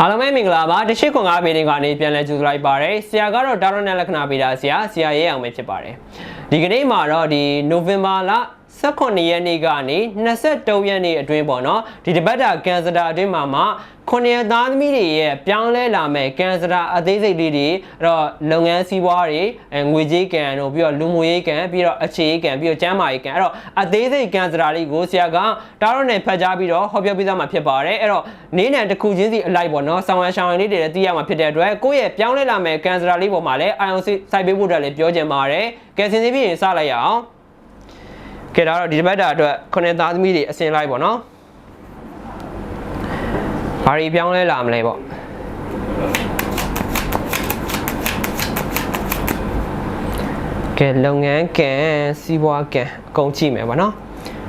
အားလုံးပဲမင်္ဂလာပါတရှိခွန်ကားပေတင်ကနေပြန်လည်ကြိုဆိုလိုက်ပါတယ်ဆရာကတော့ဒါရနလက္ခဏာပေတာဆရာဆရာရဲအောင်ပဲဖြစ်ပါတယ်ဒီကနေ့မှာတော့ဒီနိုဝင်ဘာလ 18ရက်နေ့ကနေ22ရက်နေ့အတွင်းပေါ့နော်ဒီတပတ်တာကန်စတာအတွင်းမှာမှခုနှစ်ရက်သားသမီးတွေရဲ့ပြောင်းလဲလာမဲ့ကန်စတာအသေးစိတ်လေးတွေအဲ့တော့လုပ်ငန်းစီးပွားတွေအဲငွေကြေးကန်တို့ပြီးတော့လူမှုရေးကန်ပြီးတော့အခြေရေးကန်ပြီးတော့ကျန်းမာရေးကန်အဲ့တော့အသေးစိတ်ကန်စတာလေးကိုဆရာကတားတော့နဲ့ဖတ်ကြားပြီးတော့ဟောပြောပြသမှာဖြစ်ပါတယ်အဲ့တော့နေ့နဲ့တစ်ခုချင်းစီအလိုက်ပေါ့နော်ဆောင်းရရှောင်းရလေးတွေလည်းသိရမှာဖြစ်တဲ့အတွက်ကိုယ့်ရဲ့ပြောင်းလဲလာမဲ့ကန်စတာလေးပေါ်မှာလည်း IOC စိုက်ပေးဖို့အတွက်လည်းပြောချင်ပါတယ်ကဲစင်စီပြီးရင်စလိုက်ရအောင် ကဲဒါတော့ဒီတစ်ပတ်တာအတွက်ခုနှစ်သားသမီးတွေအစင်လိုက်ပေါ့နော်ဘာတွေပြောင်းလဲလာမလဲပေါ့ကဲလုပ်ငန်းကံစီးပွားကံအကုန်ကြည့်မယ်ပေါ့နော်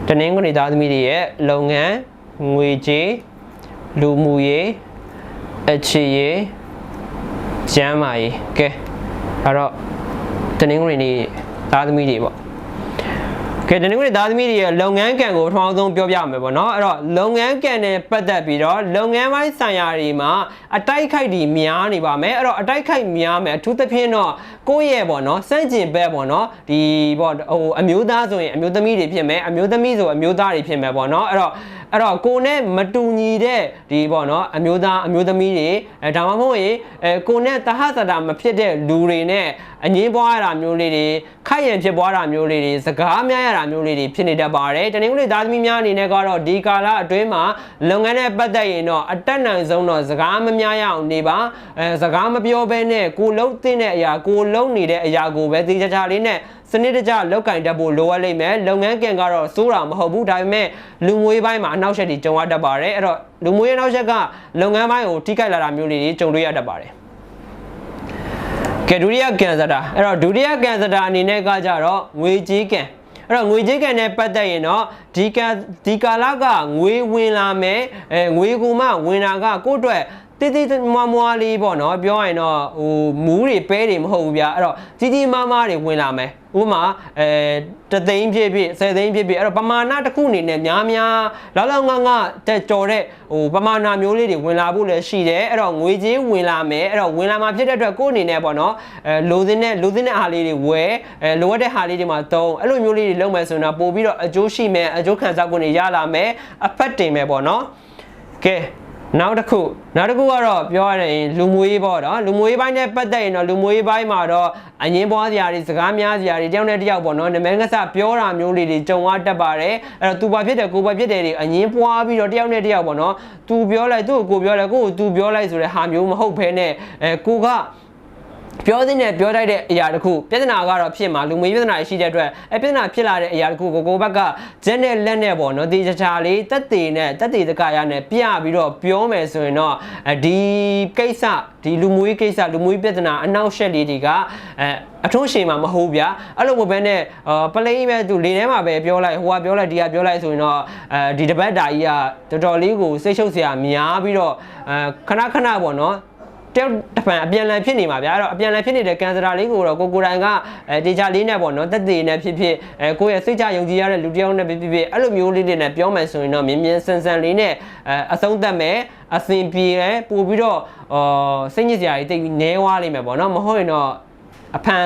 တနင်္ဂနွေသားသမီးတွေရဲ့လုပ်ငန်းငွေကြေးလူမှုရေးအခြေရေးကျန်းမာရေးကဲအဲ့တော့တနင်္ဂနွေနေ့သားသမီးတွေပေါ့ ကဲတနင်္ဂနွေသားသမီးတွေရဲ့လုပ်ငန်းကံကိုပထမဆုံးပြောပြမယ်ပေါ့နော်အဲ့တော့လုပ်ငန်းကံနဲ့ပတ်သက်ပြီးတော့လုပ်ငန်းပိုင်းဆိုင်ရာတွေမှာအတိုက်ခိုက်တွေများနေပါမယ်အဲ့တော့အတိုက်ခိုက်များမယ်အထူးသဖြင့်တော့ကိုယ့်ရဲ့ပေါ့နော်စန့်ကျင်ဘက်ပေါ့နော်ဒီပေါ့ဟိုအမျိုးသားဆိုရင်အမျိုးသမီးတွေဖြစ်မယ်အမျိုးသမီးဆိုအမျိုးသားတွေဖြစ်မယ်ပေါ့နော်အဲ့တော့ အဲ့တော့ကိုနဲ့မတူညီတဲ့ဒီပေါ့နော်အမျိုးသားအမျိုးသမီးတွေအဲဒါမှမဟုတ်ရင်အဲကိုနဲ့တဟသတာမဖြစ်တဲ့လူတွေနဲ့အငင်းပွားရတာမျိုးလေးတွေခိုက်ရန်ဖြစ်ပွားတာမျိုးလေးတွေစကားများရတာမျိုးလေးတွေဖြစ်နေတတ်ပါတယ်တနင်္ဂနွေသားသမီးများအနေနဲ့ကတော့ဒီကာလအတွင်းမှာလုပ်ငန်းနဲ့ပတ်သက်ရင်တော့အတက်နိုင်ဆုံးတော့စကားမများရအောင်နေပါအဲစကားမပြောဘဲနဲ့ကိုလုံးတင်တဲ့အရာကိုလုံးနေတဲ့အရာကိုပဲသိချာချာလေးနဲ့စ နစ်တကျလောက်ကင်တတ်ဖို့လိုအပ်လိမ့်မယ်လုပ်ငန်းကံကတော့စိုးတာမဟုတ်ဘူးဒါပေမဲ့လူမှုရေးပိုင်းမှာအနောက်ရှက်တွေကြုံရတတ်ပါတယ်အဲ့တော့လူမှုရေးအနောက်ရှက်ကလုပ်ငန်းပိုင်းကိုထိခိုက်လာတာမျိုးလေးတွေကြုံတွေ့ရတတ်ပါတယ်ကဲဒုတိယကံစတာအဲ့တော့ဒုတိယကံစတာအနေနဲ့ကကြတော့ငွေကြေးကံအဲ့တော့ငွေကြေးကံနဲ့ပတ်သက်ရင်တော့ဒီကဒီကာလကငွေဝင်လာမယ်အဲငွေကူမှဝင်တာကကိုယ့်အတွက် တိတိမွားမွားလေးပေါ့နော်ပြောရရင်တော့ဟိုမူးတွေပဲတွေမဟုတ်ဘူးဗျာအဲ့တော့ကြီးကြီးမားမားတွေဝင်လာမယ်ဥပမာအဲတသိန်းဖြစ်ဖြစ်ဆယ်သိန်းဖြစ်ဖြစ်အဲ့တော့ပမာဏတစ်ခုအနေနဲ့များများလောက်လောက်ငါငါတက်ကြော်တဲ့ဟိုပမာဏမျိုးလေးတွေဝင်လာဖို့လည်းရှိတယ်အဲ့တော့ငွေကြေးဝင်လာမယ်အဲ့တော့ဝင်လာမှာဖြစ်တဲ့အတွက်ကိုယ့်အနေနဲ့ပေါ့နော်အဲလိုသင်းတဲ့လိုသင်းတဲ့အားလေးတွေဝယ်အဲလိုအပ်တဲ့ဟာလေးတွေမှာတုံးအဲ့လိုမျိုးလေးတွေလုပ်မယ်ဆိုတော့ပို့ပြီးတော့အကျိုးရှိမယ်အကျိုးခံစား권တွေရလာမယ်အဖက်တင်မယ်ပေါ့နော်ကဲ နောက်တစ်ခုနောက်တစ်ခုကတော့ပြောရရင်လူမှုရေးပေါ့နော်လူမှုရေးပိုင်းနဲ့ပတ်သက်ရင်တော့လူမှုရေးပိုင်းမှာတော့အငင်းပွားစရာတွေစကားများစရာတွေတယောက်နဲ့တယောက်ပေါ့နော်နမန်ကဆပြောတာမျိုးလေးတွေကြုံရတတ်ပါတယ်အဲ့တော့သူဘာဖြစ်တယ်ကိုဘာဖြစ်တယ်တွေအငင်းပွားပြီးတော့တယောက်နဲ့တယောက်ပေါ့နော်သူပြောလိုက်သူ့ကိုကိုပြောလိုက်ကိုကိုသူပြောလိုက်ဆိုတဲ့ဟာမျိုးမဟုတ်ဘဲနဲ့အဲကိုက ပြောတဲ့နဲ့ပြောတိုက်တဲ့အရာတခုပြဿနာကတော့ဖြစ်မှာလူမျိုးပြဿနာရှိတဲ့အတွက်အဲပြဿနာဖြစ်လာတဲ့အရာတခုကိုကိုဘက်ကဂျက်နဲ့လက်နဲ့ပေါ့နော်ဒီချာချာလေးတက်သေးနဲ့တက်သေးတကရနဲ့ပြပြီးတော့ပြောမယ်ဆိုရင်တော့ဒီကိစ္စဒီလူမျိုးကိစ္စလူမျိုးပြဿနာအနောက်ရှက်လေးတွေကအဲအထုံးရှင်မှာမဟုတ်ဗျာအဲ့လိုမပဲနဲ့ပလိန်ပဲသူလေထဲမှာပဲပြောလိုက်ဟိုကပြောလိုက်ဒီကပြောလိုက်ဆိုရင်တော့အဲဒီတပတ်တာကြီးကတော်တော်လေးကိုစိတ်ရှုပ်စရာများပြီးတော့အဲခဏခဏပေါ့နော် တယောက်တစ်ဖန်အပြန်လန်ဖြစ်နေမှာဗျာအဲ့တော့အပြန်လန်ဖြစ်နေတဲ့ကန်စတာလေးကိုတော့ကိုကိုတိုင်ကအဲတေချာလေးနဲ့ပေါ့နော်တက်သေးနဲ့ဖြစ်ဖြစ်အဲကိုယ့်ရဲ့စိတ်ချယုံကြည်ရတဲ့လူတစ်ယောက်နဲ့ဖြစ်ဖြစ်အဲ့လိုမျိုးလေးတွေနဲ့ပြောမယ်ဆိုရင်တော့မြင်းမြင်းဆန်ဆန်လေးနဲ့အဲအဆုံးသတ်မယ်အစင်ပြေတယ်ပို့ပြီးတော့အော်စိတ်ညစ်စရာကြီးတိတ်ပြီးနဲဝါးလိမ့်မယ်ပေါ့နော်မဟုတ်ရင်တော့အဖန်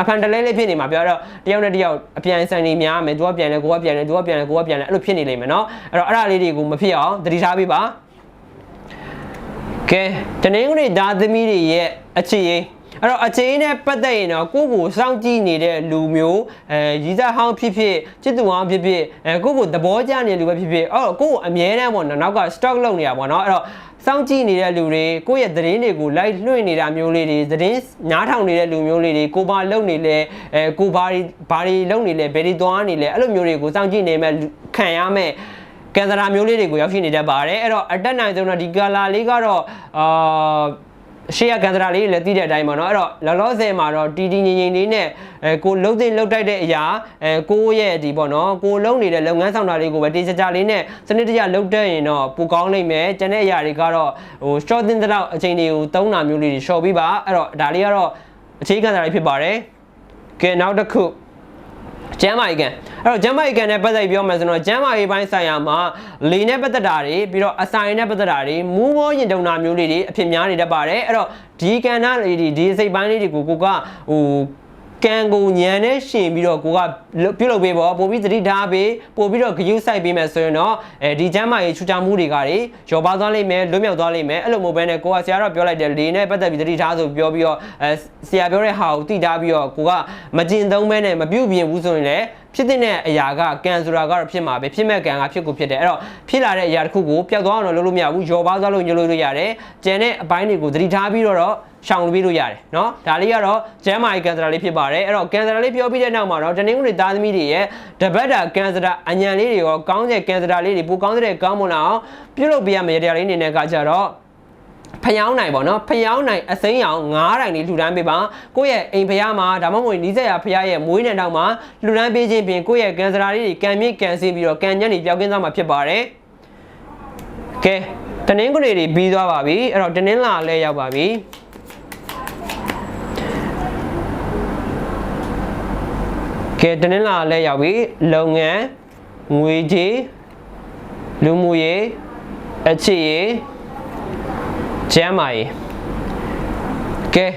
အဖန်တလဲလေးဖြစ်နေမှာပြောတော့တယောက်နဲ့တယောက်အပြန်ဆန်နေများမယ်သူကပြန်လဲကိုကပြန်လဲသူကပြန်လဲကိုကပြန်လဲအဲ့လိုဖြစ်နေလိမ့်မယ်เนาะအဲ့တော့အဲ့ဒါလေးတွေကိုမဖြစ်အောင်သတိထားပေးပါ ကဲတနင်္ဂနွေသားသမီးတွေရဲ့အခြေရေးအဲ့တော့အခြေအနေနဲ့ပတ်သက်ရင်တော့ကိုယ့်ကိုစောင့်ကြည့်နေတဲ့လူမျိုးအဲရည်စားဟောင်းဖြစ်ဖြစ်ချစ်သူဟောင်းဖြစ်ဖြစ်အဲကိုယ့်ကိုသဘောကျနေတဲ့လူပဲဖြစ်ဖြစ်အဲ့တော့ကိုယ့်ကိုအမြဲတမ်းပေါ့နော်နောက်က stock လုပ်နေတာပေါ့နော်အဲ့တော့စောင့်ကြည့်နေတဲ့လူတွေကိုယ့်ရဲ့သတင်းတွေကို live လွှင့်နေတာမျိုးလေးတွေသတင်းညားထောင်နေတဲ့လူမျိုးလေးတွေကိုဘာလုပ်နေလဲအဲကိုဘာတွေဘာတွေလုပ်နေလဲဘယ်တွေသွားနေလဲအဲ့လိုမျိုးတွေကိုစောင့်ကြည့်နေမဲ့ခံရမဲ့ ကန်စရာမျိုးလေးတွေကိုရောက်ရှိနေတတ်ပါတယ်အဲ့တော့အတက်နိုင်ဆုံးတော့ဒီကာလာလေးကတော့အာရှေ့ရကန်စရာလေးလည်းသိတဲ့အတိုင်းပါเนาะအဲ့တော့လောလောဆယ်မှာတော့တီတီငိမ့်ငိမ့်လေးနဲ့အဲကိုလုံးသိလုံးတိုက်တဲ့အရာအဲကိုရဲ့ဒီပေါ့နော်ကိုလုံးနေတဲ့လုပ်ငန်းဆောင်တာလေးကိုပဲတေးချာချာလေးနဲ့စနစ်တကျလုပ်တတ်ရင်တော့ပူကောင်းနိုင်မယ်ကျန်တဲ့အရာတွေကတော့ဟို short တင်တဲ့လောက်အချိန်တွေကိုသုံးတာမျိုးလေးတွေ short ပြီးပါအဲ့တော့ဒါလေးကတော့အခြေခံစရာလေးဖြစ်ပါတယ်ကဲနောက်တစ်ခု ကျမ်းမာရေးကန်အဲ့တော့ကျမ်းမာရေးကန်နဲ့ပတ်သက်ပြီးပြောမယ်ဆိုတော့ကျမ်းမာရေးပိုင်းဆိုင်ရာမှာလေနဲ့ပတ်သက်တာတွေပြီးတော့အဆိုင်နဲ့ပတ်သက်တာတွေမူးမောရင်တုံနာမျိုးလေးတွေအဖြစ်များနေတတ်ပါတယ်အဲ့တော့ဒီကဏ္ဍလေးတွေဒီစိတ်ပိုင်းလေးတွေကိုကိုကဟို ကံကိုညံနဲ့ရှင်ပြီးတော့ကိုကပြုတ်လုပ်ပေးပေါ့ပို့ပြီးသတိထားပေးပို့ပြီးတော့ဂရုစိုက်ပေးမယ်ဆိုရင်တော့အဲဒီကျမ်းမာရေးချူချမှုတွေကတွေရောပါသွားလိမ့်မယ်လွတ်မြောက်သွားလိမ့်မယ်အဲ့လိုမျိုးပဲနဲ့ကိုကဆရာတော်ပြောလိုက်တယ်လေနဲ့ပတ်သက်ပြီးသတိထားဆိုပြောပြီးတော့အဲဆရာပြောတဲ့ဟာကိုသိထားပြီးတော့ကိုကမကျင်သုံးမဲနဲ့မပြုတ်ပြင်းဘူးဆိုရင်လည်း ဖြစ်တဲ့အရာကကံဆိုတာကတော့ဖြစ်မှာပဲဖြစ်မဲ့ကံကဖြစ်ကိုဖြစ်တယ်အဲ့တော့ဖြစ်လာတဲ့အရာတစ်ခုကိုပျောက်သွားအောင်လုပ်လို့မရဘူးရောပါသွားလို့ညှိလို့လို့ရတယ်ကျန်တဲ့အပိုင်းတွေကိုသတိထားပြီးတော့ရှောင်ပြီးလို့ရတယ်เนาะဒါလေးကတော့ကျမ်းမာရေးကန်စရာလေးဖြစ်ပါတယ်အဲ့တော့ကန်စရာလေးပြောပြီးတဲ့နောက်မှာတော့တနင်္ဂနွေသားသမီးတွေရဲ့တပတ်တာကန်စရာအညံလေးတွေရောကောင်းတဲ့ကန်စရာလေးတွေပိုကောင်းတဲ့ကောင်းမွန်လာအောင်ပြုလုပ်ပေးရမယ့်တရားလေးအနေနဲ့ကကြတော့ ဖျောင်းနိုင်ပေါ့နော်ဖျောင်းနိုင်အစိမ်းရောင်9တိုင်လေးလှူဒန်းပေးပါကိုယ့်ရဲ့အိမ်ဖျားမှာဒါမှမဟုတ်နီးစပ်ရာဖျားရဲ့မွေးနေ့တောင်မှာလှူဒန်းပေးခြင်းဖြင့်ကိုယ့်ရဲ့ကန်စရာလေးတွေကံမြင့်ကန်စင်းပြီးတော့ကံညံ့နေပျောက်ကင်းသွားမှာဖြစ်ပါတယ်ကဲတနင်္ဂနွေတွေပြီးသွားပါပြီအဲ့တော့တနင်္လာလည်းရောက်ပါပြီကဲတနင်္လာလည်းရောက်ပြီလုပ်ငန်းငွေကြေးလူမှုရေးအခြေရေး ကျမ်းမာရေးကဲ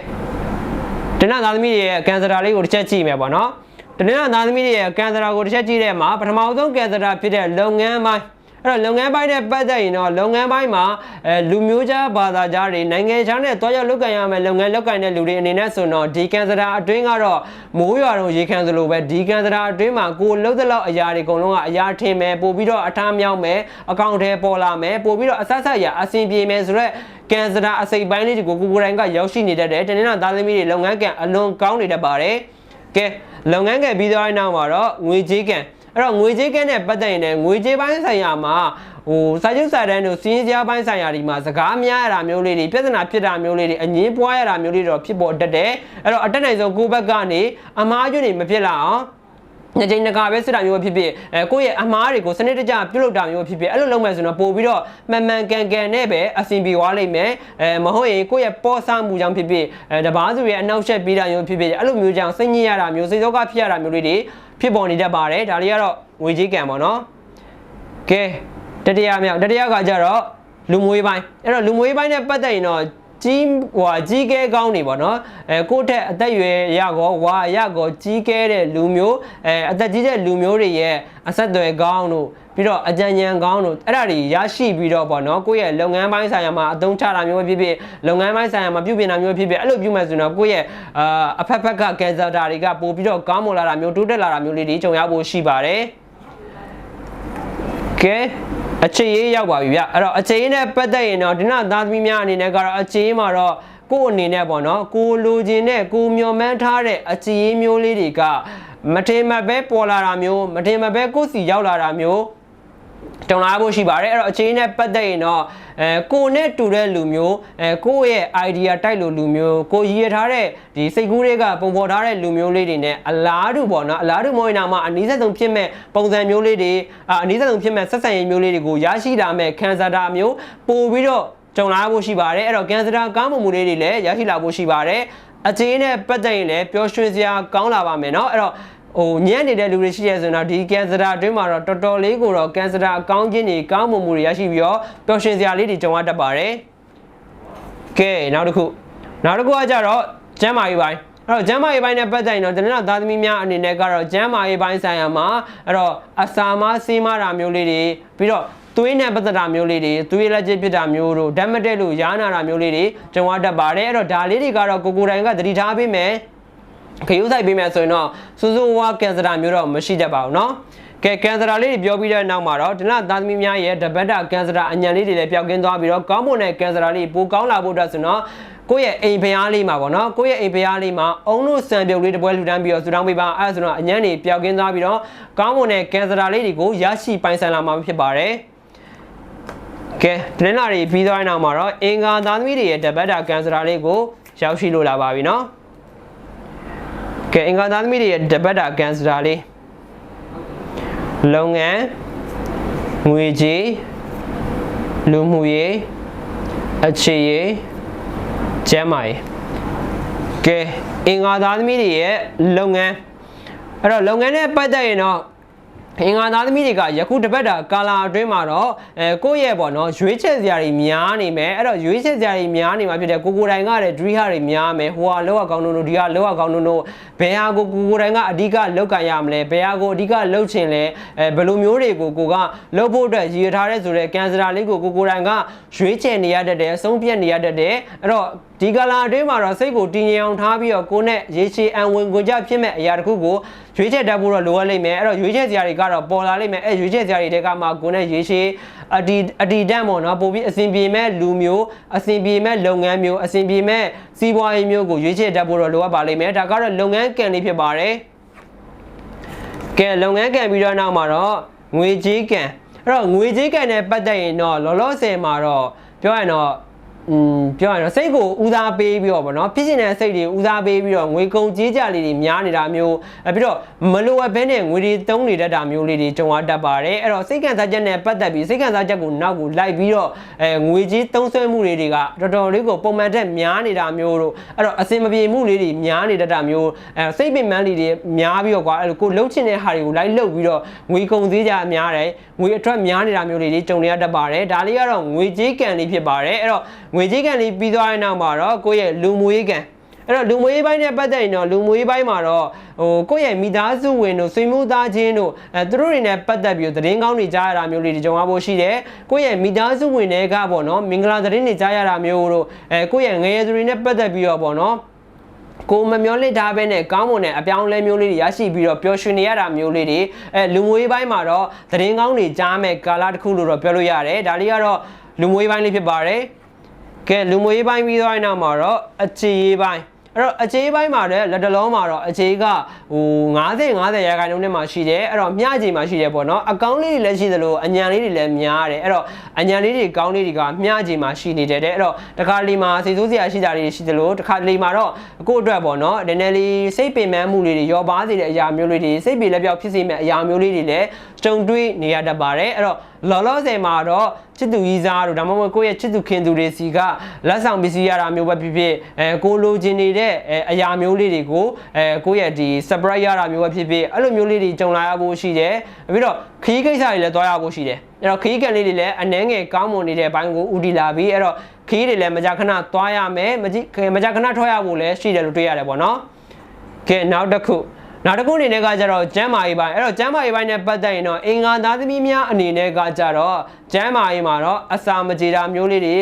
တနင်္လာသားသမီးတွေရဲ့ကန်စတာလေးကိုတစ်ချက်ကြည့်မယ်ပေါ့နော်တနင်္လာသားသမီးတွေရဲ့ကန်စတာကိုတစ်ချက်ကြည့်တဲ့မှာပထမဆုံးကန်စတာဖြစ်တဲ့လုပ်ငန်းပိုင်းအဲ့ တော့လုပ်ငန်းပိုင်းနဲ့ပတ်သက်ရင်တော့လုပ်ငန်းပိုင်းမှာအဲလူမျိုးခြားဘာသာခြားတွေနိုင်ငံခြားနဲ့တွားရောက်လုပ်ကိုင်ရမယ်လုပ်ငန်းလုပ်ကိုင်တဲ့လူတွေအနေနဲ့ဆိုတော့ဒီကန်စတာအတွင်းကတော့မိုးရွာတော့ရေခံသလိုပဲဒီကန်စတာအတွင်းမှာကိုလှုပ်တဲ့လောက်အရာတွေအကုန်လုံးကအရာထင်မယ်ပို့ပြီးတော့အထားမြောက်မယ်အကောင့်ထဲပေါ်လာမယ်ပို့ပြီးတော့အဆက်ဆက်ရအဆင်ပြေမယ်ဆိုတော့ကန်စတာအစိပ်ပိုင်းလေးတွေကိုကိုကိုယ်တိုင်ကရောက်ရှိနေတတ်တယ်တနင်္လာသားသမီးတွေလုပ်ငန်းကံအလွန်ကောင်းနေတတ်ပါတယ်ကဲလုပ်ငန်းကံပြီးသွားတဲ့နောက်မှာတော့ငွေကြေးကံ အဲ့တော့ငွေကြေးကန်းနဲ့ပတ်သက်ရင်လည်းငွေကြေးပိုင်းဆိုင်ရာမှာဟိုစာချုပ်စာတမ်းတို့စီးရင်ကြားပိုင်းဆိုင်ရာဒီမှာစကားများရတာမျိုးလေးတွေပြဿနာဖြစ်တာမျိုးလေးတွေအငင်းပွားရတာမျိုးလေးတွေတော့ဖြစ်ပေါ်တတ်တယ်အဲ့တော့အတက်နိုင်ဆုံးကိုယ့်ဘက်ကနေအမားကျွတွေမဖြစ်လာအောင်ညချိန်တကာပဲစစ်တာမျိုးဖြစ်ဖြစ်အဲကိုယ့်ရဲ့အမားတွေကိုစနစ်တကျပြုလုပ်တာမျိုးဖြစ်ဖြစ်အဲ့လိုလုပ်မယ်ဆိုတော့ပို့ပြီးတော့မှန်မှန်ကန်ကန်နဲ့ပဲအဆင်ပြေသွားလိမ့်မယ်အဲမဟုတ်ရင်ကိုယ့်ရဲ့ပေါ်ဆမှုကြောင့်ဖြစ်ဖြစ်အဲတပားစုရဲ့အနောက်ရှက်ပြီးတာမျိုးဖြစ်ဖြစ်အဲ့လိုမျိုးကြောင့်စိတ်ညစ်ရတာမျိုးစိတ်ဒုက္ခဖြစ်ရတာမျိုးလေးတွေ ဖြစ်ပေါ်နေတတ်ပါတယ်ဒါလေးကတော့ငွေကြေးကံပေါ့နော်ကဲတတိယမြောက်တတိယကကြတော့လူမွေးပိုင်းအဲ့တော့လူမွေးပိုင်းနဲ့ပတ်သက်ရင်တော့ ကြီးဟွာကြီးကဲကောင်းနေပေါ့နော်အဲကိုယ့်ထက်အသက်အရွယ်ရကောဝါရကောကြီးကဲတဲ့လူမျိုးအဲအသက်ကြီးတဲ့လူမျိုးတွေရဲ့အဆက်အသွယ်ကောင်းတို့ပြီးတော့အကြံဉာဏ်ကောင်းတို့အဲ့ဒါတွေရရှိပြီးတော့ပေါ့နော်ကိုယ့်ရဲ့လုပ်ငန်းပိုင်းဆိုင်ရာမှာအသုံးချတာမျိုးဖြစ်ဖြစ်လုပ်ငန်းပိုင်းဆိုင်ရာမှာပြုပြင်တာမျိုးဖြစ်ဖြစ်အဲ့လိုပြုမယ်ဆိုတော့ကိုယ့်ရဲ့အာအဖက်ဖက်ကကယ်ဆာတာတွေကပို့ပြီးတော့ကောင်းမွန်လာတာမျိုးတိုးတက်လာတာမျိုးလေးတွေကြုံရဖို့ရှိပါတယ်ကဲ အခြေရေးရောက်ပါပြီဗျအဲ့တော့အခြေရေးနဲ့ပတ်သက်ရင်တော့ဒီနာသားသမီးများအနေနဲ့ကတော့အခြေရေးမှာတော့ကိုယ့်အနေနဲ့ပေါ့နော်ကိုလိုချင်တဲ့ကိုမျှော်မှန်းထားတဲ့အခြေရေးမျိုးလေးတွေကမထင်မှတ်ပဲပေါ်လာတာမျိုးမထင်မှတ်ပဲကိုယ့်စီရောက်လာတာမျိုး တုံလာဖို့ရှိပါတယ်အဲ့တော့အခြေအနေနဲ့ပတ်သက်ရင်တော့အဲကိုနဲ့တူတဲ့လူမျိုးအဲကိုရဲ့ idea တိုက်လို့လူမျိုးကိုရည်ရထားတဲ့ဒီစိတ်ကူးတွေကပုံဖော်ထားတဲ့လူမျိုးလေးတွေနဲ့အလားတူပေါ့နော်အလားတူမဟုတ်ရင်တော့မှအနည်းဆုံးဖြစ်မဲ့ပုံစံမျိုးလေးတွေအနည်းဆုံးဖြစ်မဲ့ဆက်ဆံရေးမျိုးလေးတွေကိုရရှိလာမဲ့ခံစားတာမျိုးပို့ပြီးတော့ကြုံလာဖို့ရှိပါတယ်အဲ့တော့ကန်စတာကောင်းမှုမှုလေးတွေလည်းရရှိလာဖို့ရှိပါတယ်အခြေအနေနဲ့ပတ်သက်ရင်လည်းပျော်ရွှင်စရာကောင်းလာပါမယ်เนาะအဲ့တော့ ဟိုညံ့နေတဲ့လူတွေရှိရဲဆိုတော့ဒီကန်ဆာအတွင်းမှာတော့တော်တော်လေးကိုတော့ကန်ဆာအကောင်းချင်းတွေကောင်းမှုမှုတွေရရှိပြီးတော့ပျော်ရွှင်စရာလေးတွေကြုံရတတ်ပါတယ်။ကဲနောက်တစ်ခုနောက်တစ်ခုကကြတော့ကျမ်းမာရေးပိုင်းအဲ့တော့ကျမ်းမာရေးပိုင်းနဲ့ပတ်သက်ရင်တော့တနင်္လာသားသမီးများအနေနဲ့ကတော့ကျမ်းမာရေးပိုင်းဆိုင်ရာမှာအဲ့တော့အစာမဆေးမတာမျိုးလေးတွေပြီးတော့သွေးနဲ့ပတ်သက်တာမျိုးလေးတွေသွေးလက်ကျဖြစ်တာမျိုးတို့ဓာတ်မတက်လို့ရားနာတာမျိုးလေးတွေကြုံရတတ်ပါတယ်အဲ့တော့ဒါလေးတွေကတော့ကိုကိုတိုင်ကသတိထားပေးမယ် ခရုစိုက်ပေးမယ်ဆိုရင်တော့စူးစူးဝါကန်စတာမျိုးတော့မရှိတတ်ပါဘူးเนาะကဲကန်စတာလေးတွေပြောပြီးတဲ့နောက်မှာတော့ဒနသားသမီးများရဲ့တပတ်တာကန်စတာအညံလေးတွေလည်းပျောက်ကင်းသွားပြီးတော့ကောင်းမွန်တဲ့ကန်စတာလေးပိုကောင်းလာဖို့အတွက်ဆိုတော့ကိုယ့်ရဲ့အိမ်ဖျားလေးမှာပေါ့နော်ကိုယ့်ရဲ့အိမ်ဖျားလေးမှာအုံလို့စံပြုတ်လေးတစ်ပွဲလှူဒန်းပြီးတော့ဆူတောင်းပေးပါအဲဒါဆိုတော့အညံတွေပျောက်ကင်းသွားပြီးတော့ကောင်းမွန်တဲ့ကန်စတာလေးတွေကိုရရှိပိုင်ဆိုင်လာမှာဖြစ်ပါတယ်ကဲဒနလာတွေပြီးသွားတဲ့နောက်မှာတော့အင်္ဂါသားသမီးတွေရဲ့တပတ်တာကန်စတာလေးကိုရောက်ရှိလို့လာပါပြီနော် ကဲအင်္ဂါသားသမီးတွေရဲ့တပတ်တာကန်စတာလေးလုပ်ငန်းငွေကြေးလူမှုရေးအခြေရေးကျမ်းမာရေးကဲအင်္ဂါသားသမီးတွေရဲ့လုပ်ငန်းအဲ့တော့လုပ်ငန်းနဲ့ပတ်သက်ရင်တော့ အင်္ဂါသားသမီးတွေကယခုတစ်ပတ်တာကာလာအတွင်းမှာတော့အဲကိုယ့်ရဲ့ပေါ့နော်ရွေးချယ်စရာတွေများနေမယ်အဲ့တော့ရွေးချယ်စရာတွေများနေမှာဖြစ်တဲ့ကိုကိုတိုင်ကလည်း dream ဟာတွေများမယ်ဟိုဟာလောက်အောင်တို့တို့ဒီဟာလောက်အောင်တို့တို့ဘယ်ဟာကိုကိုကိုတိုင်ကအဓိကလောက်ကန်ရမလဲဘယ်ဟာကိုအဓိကလောက်ချင်လဲအဲဘယ်လိုမျိုးတွေကိုကိုကလောက်ဖို့အတွက်ရည်ရထားတဲ့ဆိုတဲ့ကန်စရာလေးကိုကိုကိုတိုင်ကရွေးချယ်နေရတတ်တယ်အဆုံးဖြတ်နေရတတ်တယ်အဲ့တော့ ဒီကာလာအတွင်းမှာတော့စိတ်ကိုတည်ငြိမ်အောင်ထားပြီးတော့ကိုနဲ့ရေရှည်အံဝင်ကိုကြဖြစ်မဲ့အရာတစ်ခုကိုရွေးချယ်တတ်ဖို့တော့လိုအပ်လိမ့်မယ်အဲ့တော့ရွေးချယ်စရာတွေကတော့ပေါ်လာလိမ့်မယ်အဲ့ရွေးချယ်စရာတွေတဲကမှကိုနဲ့ရေရှည်အတီအတီတန့်ပေါ့နော်ပို့ပြီးအဆင်ပြေမဲ့လူမျိုးအဆင်ပြေမဲ့လုပ်ငန်းမျိုးအဆင်ပြေမဲ့စီးပွားရေးမျိုးကိုရွေးချယ်တတ်ဖို့တော့လိုအပ်ပါလိမ့်မယ်ဒါကတော့လုပ်ငန်းကံလေးဖြစ်ပါတယ်ကဲလုပ်ငန်းကံပြီးတော့နောက်မှာတော့ငွေကြေးကံအဲ့တော့ငွေကြေးကံနဲ့ပတ်သက်ရင်တော့လောလောဆယ်မှာတော့ပြောရရင်တော့ อืมပြောရရင်တော့စိတ်ကိုဦးစားပေးပြီးတော့ဗောနော်ဖြစ်နေတဲ့စိတ်တွေဦးစားပေးပြီးတော့ငွေကုန်ကြေးကြလေးတွေများနေတာမျိုးအဲပြီးတော့မလိုအပ်ဘဲနဲ့ငွေတွေတုံးနေတတ်တာမျိုးလေးတွေကြုံရတတ်ပါတယ်အဲ့တော့စိတ်ကံစားချက်နဲ့ပတ်သက်ပြီးစိတ်ကံစားချက်ကိုနောက်ကိုလိုက်ပြီးတော့အဲငွေကြေးတုံးဆွဲမှုလေးတွေကတော်တော်လေးကိုပုံမှန်တက်များနေတာမျိုးတို့အဲ့တော့အစင်မပြေမှုလေးတွေများနေတတ်တာမျိုးအဲစိတ်ပင်ပန်းလေးတွေများပြီးတော့ကွာအဲ့လိုကိုလှုပ်ချင်တဲ့ဟာတွေကိုလိုက်လှုပ်ပြီးတော့ငွေကုန်ကြေးကြများတယ်ငွေအထွက်များနေတာမျိုးလေးတွေကြုံရတတ်ပါတယ်ဒါလေးကတော့ငွေကြေးကံလေးဖြစ်ပါတယ်အဲ့တော့ငွေကြေးကံလေးပြီးသွားတဲ့နောက်မှာတော့ကိုယ့်ရဲ့လူမှုရေးကံအဲ့တော့လူမှုရေးပိုင်းနဲ့ပတ်သက်ရင်တော့လူမှုရေးပိုင်းမှာတော့ဟိုကိုယ့်ရဲ့မိသားစုဝင်တို့ဆွေမျိုးသားချင်းတို့အဲသူတို့တွေနဲ့ပတ်သက်ပြီးသတင်းကောင်းတွေကြားရတာမျိုးလေးတွေကြုံရဖို့ရှိတယ်ကိုယ့်ရဲ့မိသားစုဝင်တွေကပေါ့နော်မင်္ဂလာသတင်းတွေကြားရတာမျိုးတို့အဲကိုယ့်ရဲ့ငယ်ရသူတွေနဲ့ပတ်သက်ပြီးတော့ပေါ့နော်ကိုမမျောလင့်ထားပဲနဲ့ကောင်းမွန်တဲ့အပြောင်းအလဲမျိုးလေးတွေရရှိပြီးတော့ပျော်ရွှင်နေရတာမျိုးလေးတွေအဲလူမှုရေးပိုင်းမှာတော့သတင်းကောင်းတွေကြားမဲ့ကာလတစ်ခုလို့တော့ပြောလို့ရတယ်ဒါလေးကတော့လူမှုရေးပိုင်းလေးဖြစ်ပါတယ် ကဲလူမှုရေးပိုင်းပြီးသွားရင်နောက်မှာတော့အခြေရေးပိုင်းအဲ့တော့အခြေပိုင်းမှာလည်းလက်တလုံးမှာတော့အခြေကဟို90 90ရာခိုင်နှုန်းနဲ့မှရှိတယ်အဲ့တော့မျှခြေမှာရှိတယ်ပေါ့နော်အကောင့်လေးတွေလည်းရှိသလိုအညံလေးတွေလည်းများတယ်အဲ့တော့အညံလေးတွေကောင်းလေးတွေကမျှခြေမှာရှိနေတယ်တဲ့အဲ့တော့တခါလီမှာစိတ်ဆိုးစရာရှိတာတွေရှိသလိုတခါလီမှာတော့ကိုယ့်အတွက်ပေါ့နော်နည်းနည်းလေးစိတ်ပင်ပန်းမှုလေးတွေရောပါစေတဲ့အရာမျိုးလေးတွေစိတ်ပြေလက်ပြောက်ဖြစ်စေမဲ့အရာမျိုးလေးတွေလည်းကြုံတွေ့နေရတတ်ပါတယ်အဲ့တော့လောလောဆယ်မှာတော့ချစ်သူကြီးစားတို့ဒါမှမဟုတ်ကိုယ့်ရဲ့ချစ်သူခင်သူတွေစီကလက်ဆောင်ပစ္စည်းရတာမျိုးပဲဖြစ်ဖြစ်အဲကိုလိုချင်နေတဲ့အဲအရာမျိုးလေးတွေကိုအဲကိုယ့်ရဲ့ဒီ surprise ရတာမျိုးပဲဖြစ်ဖြစ်အဲ့လိုမျိုးလေးတွေကြုံလာရဖို့ရှိတယ်ပြီးတော့ခရီးကိစ္စတွေလည်းတွားရဖို့ရှိတယ်အဲ့တော့ခရီးကန်လေးတွေလည်းအနှဲငယ်ကောင်းမွန်နေတဲ့ဘိုင်းကိုဦးတည်လာပြီးအဲ့တော့ခရီးတွေလည်းမကြာခဏတွားရမယ်မကြည့်မကြာခဏထွက်ရဖို့လည်းရှိတယ်လို့တွေ့ရတယ်ပေါ့နော်ကဲနောက်တစ်ခု နောက်တစ်ခုအနေနဲ့ကကြတော့ကျမ်းမာရေးပိုင်းအဲ့တော့ကျမ်းမာရေးပိုင်းနဲ့ပတ်သက်ရင်တော့အင်္ဂါသားသမီးများအနေနဲ့ကကြတော့ကျမ်းမာရေးမှာတော့အစာမကြေတာမျိုးလေးတွေ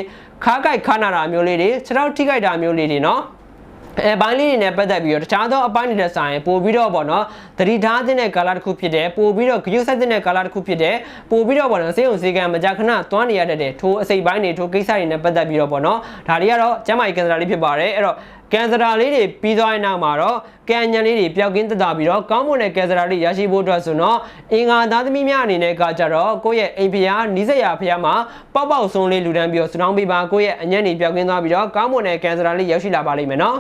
ခါးကိုက်ခါနာတာမျိုးလေးတွေခြေထောက်ထိခိုက်တာမျိုးလေးတွေနော်အဲဘိုင်းလေးတွေနဲ့ပတ်သက်ပြီးတော့တခြားသောအပိုင်းတွေနဲ့ဆိုင်ရင်ပို့ပြီးတော့ပေါ့နော်သတိထားတဲ့ကာလတစ်ခုဖြစ်တယ်ပို့ပြီးတော့ဂရုစိုက်တဲ့ကာလတစ်ခုဖြစ်တယ်ပို့ပြီးတော့ပေါ့နော်စေုံစေကံမကြာခဏတွန်းနေရတဲ့ထိုးအစိပ်ပိုင်းတွေထိုးကိစ္စတွေနဲ့ပတ်သက်ပြီးတော့ပေါ့နော်ဒါတွေကတော့ကျမ်းမာရေးကင်ဆာလေးဖြစ်ပါတယ်အဲ့တော့ ကန်ဆာလေးတွေပြီးသွားတဲ့နောက်မှာတော့ကန်ညံလေးတွေပျောက်ကင်းတက်တာပြီးတော့ကောင်းမွန်တဲ့ကန်ဆာလေးရရှိဖို့အတွက်ဆိုတော့အင်္ဂါသားသမီးများအနေနဲ့ကကြတော့ကိုယ့်ရဲ့အိမ်ဖျားနီးစက်ရဖျားမှာပေါက်ပေါက်ဆုံးလေးလူတန်းပြီးတော့စတောင်းပေးပါကိုယ့်ရဲ့အညံ့တွေပျောက်ကင်းသွားပြီးတော့ကောင်းမွန်တဲ့ကန်ဆာလေးရောက်ရှိလာပါလိမ့်မယ်နော်